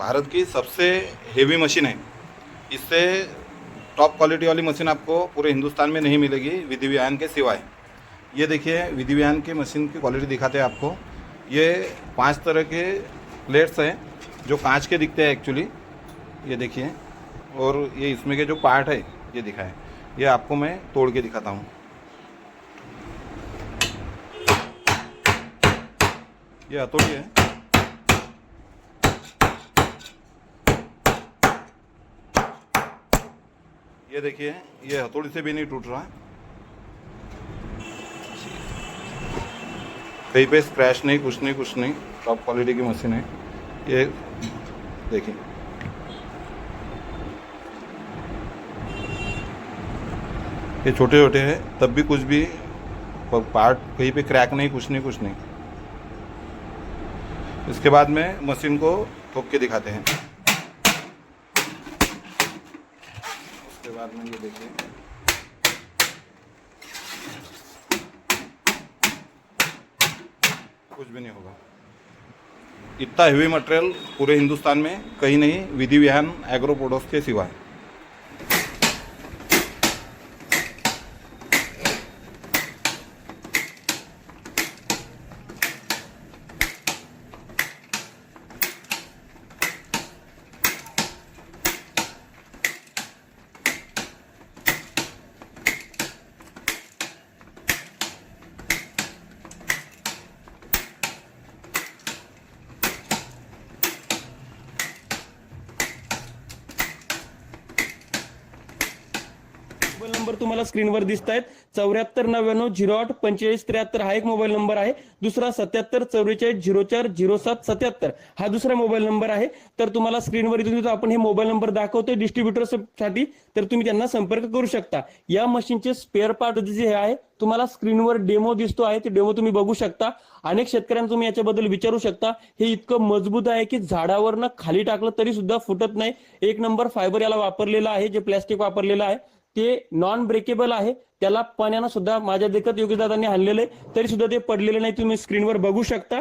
भारत की सबसे heavy machine है। इससे टॉप क्वालिटी वाली मशीन आपको पूरे हिंदुस्तान में नहीं मिलेगी विधि विधान के सिवाय। ये देखिए विधि विधान की मशीन की क्वालिटी दिखाते हैं आपको। ये पाँच तरह के प्लेट्स हैं, जो कांच के दिखते हैं एक्चुअली ये देखिए, और ये इसमें के जो पार्ट है, ये दिखाए ये आपको मैं तोड़ के दिखाता हूँ। ये हथौड़ी है। ये देखिए, ये हथौड़ी से भी नहीं टूट रहा है। कहीं पे स्क्रैच नहीं, कुछ नहीं कुछ नहीं टॉप क्वालिटी की मशीन है। ये देखिए। ये छोटे छोटे हैं, तब भी कुछ भी पार्ट कहीं पे क्रैक नहीं, कुछ नहीं कुछ नहीं। इसके बाद में मशीन को ठोक के दिखाते हैं। बाद में ये देखिए। कुछ भी नहीं होगा। इतना हेवी मटेरियल पूरे हिंदुस्तान में कहीं नहीं, विधि विहान एग्रो प्रोडक्ट्स के सिवाय। मोबाईल नंबर तुम्हाला स्क्रीनवर दिसत आहेत चौऱ्याहत्तर नव्याण्णव झिरो आठ पंचेचाळीस त्र्याहत्तर हा एक मोबाईल नंबर आहे. दुसरा सत्याहत्तर चौवेचाळीस झिरो चार झिरो सात सत्याहत्तर हा दुसरा मोबाईल नंबर आहे. तर तुम्हाला स्क्रीनवर इथून आपण हे मोबाईल नंबर दाखवतोय डिस्ट्रीब्युटरसाठी तर तुम्ही त्यांना संपर्क करू शकता. या मशीनचे स्पेअर पार्ट जे आहे तुम्हाला स्क्रीनवर डेमो दिसतो आहे. ते डेमो तुम्ही बघू शकता. अनेक शेतकऱ्यांना तुम्ही याच्याबद्दल विचारू शकता. हे इतकं मजबूत आहे की झाडावरनं खाली टाकलं तरी सुद्धा फुटत नाही. एक नंबर फायबर याला वापरलेलं आहे जे प्लॅस्टिक वापरलेलं आहे. ते नॉन ब्रेकेबल आहे. त्याला पाण्यानं सुद्धा माझ्या देखत योगीदादांनी आणलेलं आहे. तरी सुद्धा ते पडलेले नाही. तुम्ही स्क्रीनवर बघू शकता.